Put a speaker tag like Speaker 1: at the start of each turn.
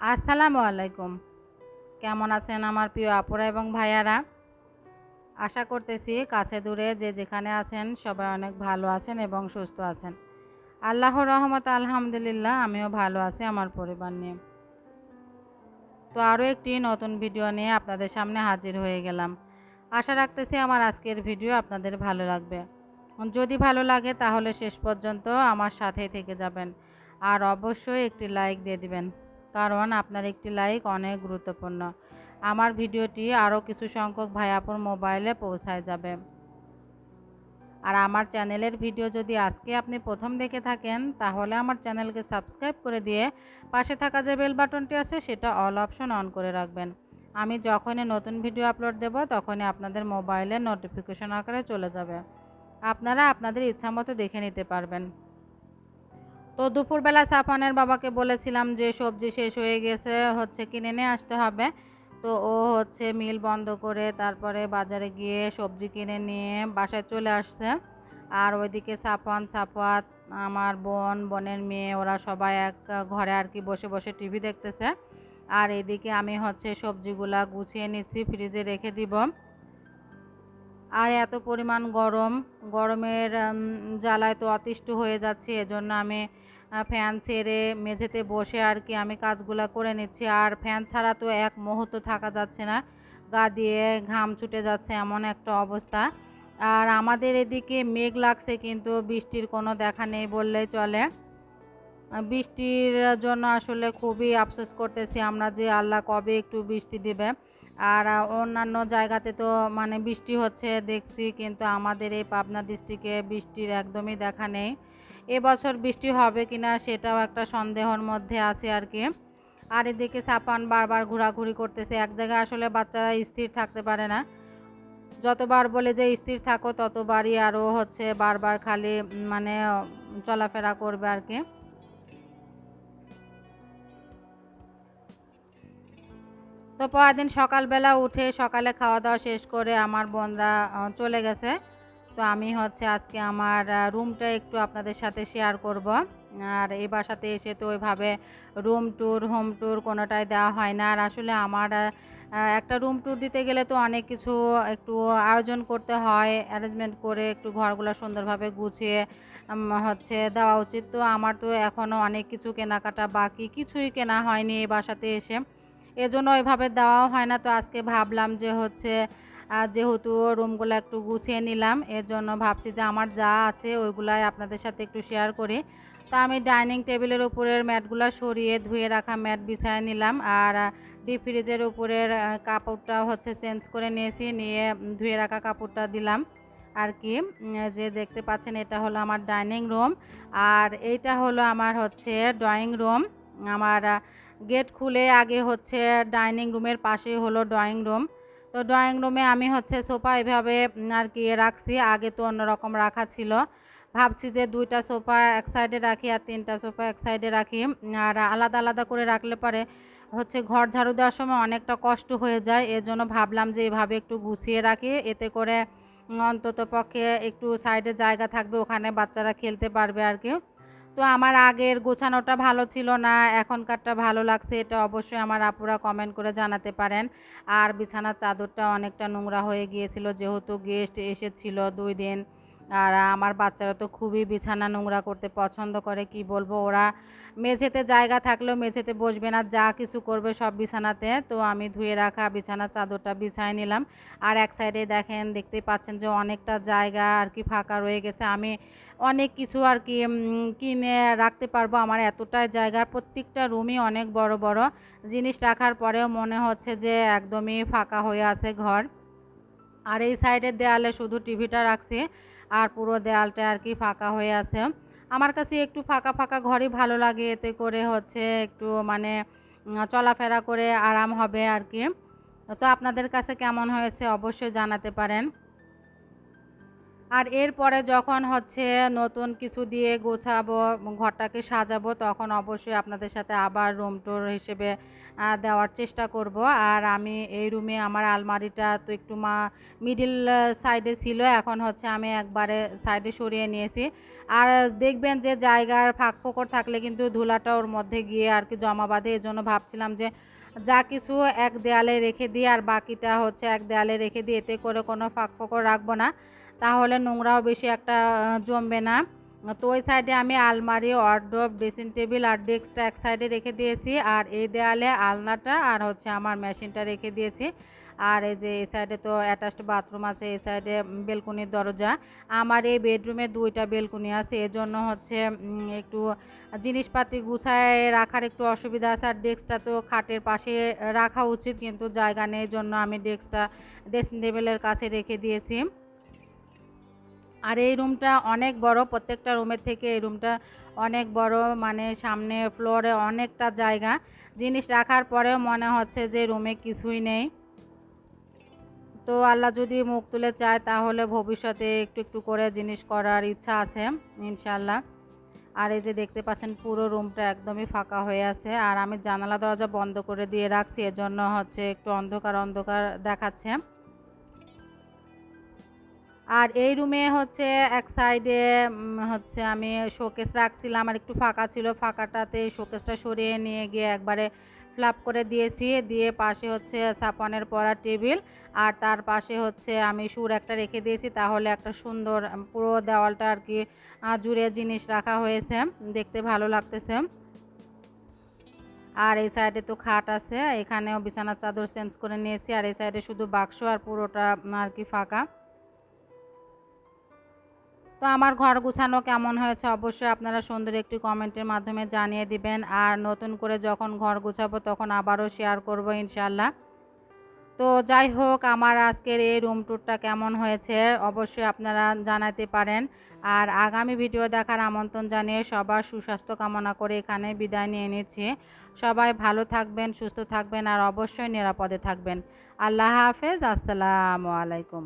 Speaker 1: আসসালামু আলাইকুম। কেমন আছেন আমার প্রিয় আপুরা এবং ভাইয়ারা? আশা করতেছি কাছে দূরে যে যেখানে আছেন সবাই অনেক ভালো আছেন এবং সুস্থ আছেন। আল্লাহর রহমত আলহামদুলিল্লাহ আমিও ভালো আছি আমার পরিবার নিয়ে। তো আরও একটি নতুন ভিডিও নিয়ে আপনাদের সামনে হাজির হয়ে গেলাম। আশা রাখতেছি আমার আজকের ভিডিও আপনাদের ভালো লাগবে। যদি ভালো লাগে তাহলে শেষ পর্যন্ত আমার সাথেই থেকে যাবেন। আর অবশ্যই একটি লাইক দিয়ে দিবেন, কারণ আপনার একটি লাইক অনেক গুরুত্বপূর্ণ। আমার ভিডিওটি আরও কিছু সংখ্যক ভাইয়াপুর মোবাইলে পৌঁছায় যাবে। আর আমার চ্যানেলের ভিডিও যদি আজকে আপনি প্রথম দেখে থাকেন, তাহলে আমার চ্যানেলকে সাবস্ক্রাইব করে দিয়ে পাশে থাকা যে বেল বাটনটি আছে, সেটা অল অপশন অন করে রাখবেন। আমি যখনই নতুন ভিডিও আপলোড দেব, তখনই আপনাদের মোবাইলে নোটিফিকেশন আকারে চলে যাবে। আপনারা আপনাদের ইচ্ছামতো দেখে নিতে পারবেন। তো দুপুরবেলা সাফানের বাবাকে বলেছিলাম যে, সবজি শেষ হয়ে গেছে, হচ্ছে কিনে নিয়ে আসতে হবে। তো ও হচ্ছে মিল বন্ধ করে তারপরে বাজারে গিয়ে সবজি কিনে নিয়ে বাসায় চলে আসছে। আর ওইদিকে সাফান সাফাত আমার বোন, বোনের মেয়ে, ওরা সবাই এক ঘরে আর কি বসে বসে টিভি দেখতেছে। আর এদিকে আমি হচ্ছে সবজিগুলা গুছিয়ে নিচ্ছি, ফ্রিজে রেখে দিব। আর এত পরিমাণ গরম, গরমের জ্বালায় তো অতিষ্ঠ হয়ে যাচ্ছে, এজন্য আমি ফ্যান ছেড়ে মেঝেতে বসে আর কি আমি কাজগুলা করে নিচ্ছি। আর ফ্যান ছাড়া তো এক মুহূর্ত থাকা যাচ্ছে না, গা দিয়ে ঘাম ছুটে যাচ্ছে এমন একটা অবস্থা। আর আমাদের এদিকে মেঘ লাগছে কিন্তু বৃষ্টির কোনো দেখা নেই বললেই চলে। বৃষ্টির জন্য আসলে খুবই আফসোস করতেছি আমরা যে আল্লাহ কবে একটু বৃষ্টি দিবে। আর অন্যান্য জায়গাতে তো মানে বৃষ্টি হচ্ছে, দেখছি কিন্তু আমাদের এই পাবনা ডিস্ট্রিক্টে বৃষ্টির একদমই দেখা নেই। এবছর বৃষ্টি হবে কি না সেটাও একটা সন্দেহর মধ্যে আছে আর কি। আর এদিকে সাপান বারবার ঘোরাঘুরি করতেছে, এক জায়গায় আসলে বাচ্চারা স্থির থাকতে পারে না। যতবার বলে যে স্থির থাকো, ততবারই আরও হচ্ছে বারবার খালি মানে চলাফেরা করবে আর কি। তো পরের দিন সকালবেলা উঠে সকালে খাওয়া দাওয়া শেষ করে আমার বোনরা চলে গেছে। তো আমি হচ্ছে আজকে আমার রুমটা একটু আপনাদের সাথে শেয়ার করব। আর এই বাসাতে এসে তো ওইভাবে রুম ট্যুর হোম ট্যুর কোনোটাই দেওয়া হয় না। আর আসলে আমার একটা রুম ট্যুর দিতে গেলে তো অনেক কিছু একটু আয়োজন করতে হয় অ্যারেঞ্জমেন্ট করে একটু ঘরগুলো সুন্দরভাবে গুছিয়ে হচ্ছে দেওয়া উচিত। তো আমার তো এখনও অনেক কিছু কেনাকাটা বাকি, কিছুই কেনা হয়নি এই বাসাতে এসে। এজন্য ওইভাবে দেওয়াও হয় না। তো আজকে ভাবলাম যে হচ্ছে যেহেতু রুমগুলো একটু গুছিয়ে নিলাম এর জন্য ভাবছি যে আমার যা আছে ওইগুলাই আপনাদের সাথে একটু শেয়ার করি। তা আমি ডাইনিং টেবিলের উপরের ম্যাটগুলো সরিয়ে ধুয়ে রাখা ম্যাট বিছায় নিলাম আর ডিপ ফ্রিজের উপরের কাপড়টা হচ্ছে চেঞ্জ করে নিয়েছি, নিয়ে ধুয়ে রাখা কাপড়টা দিলাম। আর কি যে দেখতে পাচ্ছেন এটা হলো আমার ডাইনিং রুম আর এইটা হলো আমার হচ্ছে ড্রয়িং রুম আমার গেট খুলে আগে হচ্ছে ডাইনিং রুমের পাশে হলো ড্রয়িং রুম। তো ড্রয়িং রুমে আমি হচ্ছে সোফা এভাবে আর কি রাখছি, আগে তো অন্যরকম রাখা ছিল। ভাবছি যে দুইটা সোফা এক সাইডে রাখি আর তিনটা সোফা এক সাইডে রাখি। আর আলাদা আলাদা করে রাখলে পরে হচ্ছে ঘর ঝাড়ু দেওয়ার সময় অনেকটা কষ্ট হয়ে যায়। এর জন্য ভাবলাম যে এভাবে একটু গুছিয়ে রাখি। এতে করে অন্তত পক্ষে একটু সাইডে জায়গা থাকবে, ওখানে বাচ্চারা খেলতে পারবে আর কি। তো আমার আগের গোছানোটা ভালো ছিল না, এখনকারটা ভালো লাগছে, এটা অবশ্যই আমার আপুরা কমেন্ট করে জানাতে পারেন। আর বিছানার চাদরটা অনেকটা নোংরা হয়ে গিয়েছিল, যেহেতু গেস্ট এসেছিল দুই দিন। আর আমার বাচ্চারা তো খুবই বিছানা নোংরা করতে পছন্দ করে, কি বলব? ওরা মেঝেতে জায়গা থাকলেও মেঝেতে বসবে না, যা কিছু করবে সব বিছানাতে। তো আমি ধুয়ে রাখা বিছানার চাদরটা বিছায় নিলাম। আর এক সাইডে দেখেন, দেখতেই পাচ্ছেন যে অনেকটা জায়গা আর কি ফাঁকা রয়ে গেছে। আমি অনেক কিছু আর কি কিনে রাখতে পারব। আমার এতটাই জায়গা, প্রত্যেকটা রুমই অনেক বড় বড় জিনিস রাখার পরেও মনে হচ্ছে যে একদমই ফাঁকা হয়ে আছে ঘর। আর এই সাইডের দেয়ালে শুধু টিভিটা রাখছি। আর পুরো দেয়ালটা আর কি ফাঁকা হয়ে আছে। আমার কাছে একটু ফাঁকা ফাঁকা ঘরই ভালো লাগে, এতে করে হচ্ছে একটু মানে চলাফেরা করে আরাম হবে আর কি। তো আপনাদের কাছে কেমন হয়েছে অবশ্যই জানাতে পারেন। আর এরপরে যখন হচ্ছে নতুন কিছু দিয়ে গোছাবো, ঘরটাকে সাজাবো, তখন অবশ্যই আপনাদের সাথে আবার রুম টুর হিসেবে দেওয়ার চেষ্টা করব। আর আমি এই রুমে আমার আলমারিটা তো একটু মা মিডিল সাইডে ছিল, এখন হচ্ছে আমি একবারে সাইডে সরিয়ে নিয়েছি। আর দেখবেন যে জায়গার ফাঁক ফোকর থাকলে কিন্তু ধুলাটা ওর মধ্যে গিয়ে আর কি জমা বাঁধে। এই জন্য ভাবছিলাম যে যা কিছু এক দেয়ালে রেখে দিই আর বাকিটা হচ্ছে এক দেয়ালে রেখে দিই, এতে করে কোনো ফাঁক ফোকর রাখব না। তাহলে নোংরাও বেশি একটা জমবে না। তো ওই সাইডে আমি আলমারি, ওয়ার্ড্রোব, ড্রেসিং টেবিল আর ডেস্কটা এক সাইডে রেখে দিয়েছি। আর এই দেয়ালে আলনাটা আর হচ্ছে আমার মেশিনটা রেখে দিয়েছি। আর এই যে এই সাইডে তো অ্যাটাচড বাথরুম আছে এই সাইডে বেলকুনির দরজা। আমার এই বেডরুমে দুইটা বেলকুনি আছে, এজন্য হচ্ছে একটু জিনিসপাতি গুছায় রাখার একটু অসুবিধা আছে। আর ডেস্কটা তো খাটের পাশে রাখা উচিত, কিন্তু জায়গা নেই জন্য আমি ডেস্কটা ড্রেসিং টেবিলের কাছে রেখে দিয়েছি। আর এই রুমটা অনেক বড়, প্রত্যেকটা রুমের থেকে এই রুমটা অনেক বড় মানে সামনে ফ্লোরে অনেকটা জায়গা। জিনিস রাখার পরেও মনে হচ্ছে যে রুমে কিছুই নেই। তো আল্লাহ যদি মুখ তুলে চায়, তাহলে ভবিষ্যতে একটু একটু করে জিনিস করার ইচ্ছা আছে ইনশাল্লাহ আর এই যে দেখতে পাচ্ছেন, পুরো রুমটা একদমই ফাঁকা হয়ে আছে। আর আমি জানালা দরজা বন্ধ করে দিয়ে রাখছি, এজন্য হচ্ছে একটু অন্ধকার অন্ধকার দেখাচ্ছে। আর এই রুমে হচ্ছে এক সাইডে হচ্ছে আমি শোকেস রাখছিলাম, আর একটু ফাঁকা ছিল। ফাঁকাটাতে শোকেসটা সরিয়ে নিয়ে গিয়ে একবারে ফ্লাপ করে দিয়েছি। দিয়ে পাশে হচ্ছে সাপনের পরা টেবিল আর তার পাশে হচ্ছে আমি সুর একটা রেখে দিয়েছি। তাহলে একটা সুন্দর পুরো দেওয়ালটা আর কি জুড়ে জিনিস রাখা হয়েছে। দেখতে ভালো লাগতেছে। আর এই সাইডে তো খাট আছে। এখানেও বিছানার চাদর চেঞ্জ করে নিয়েছি। আর এই সাইডে শুধু বাক্স আর পুরোটা আর কি ফাঁকা। তো আমার ঘর গুছানো কেমন হয়েছে অবশ্যই আপনারা সুন্দর একটি কমেন্টের মাধ্যমে জানিয়ে দিবেন। আর নতুন করে যখন ঘর গুছাবো তখন আবারও শেয়ার করব ইনশাল্লাহ তো যাই হোক, আমার আজকের এই রুম ট্যুরটা কেমন হয়েছে অবশ্যই আপনারা জানাতে পারেন। আর আগামী ভিডিও দেখার আমন্ত্রণ জানিয়ে সবার সুস্বাস্থ্য কামনা করে এখানে বিদায় নিয়ে নিচ্ছি। সবাই ভালো থাকবেন, সুস্থ থাকবেন আর অবশ্যই নিরাপদে থাকবেন। আল্লাহ হাফেজ, আসসালামু আলাইকুম।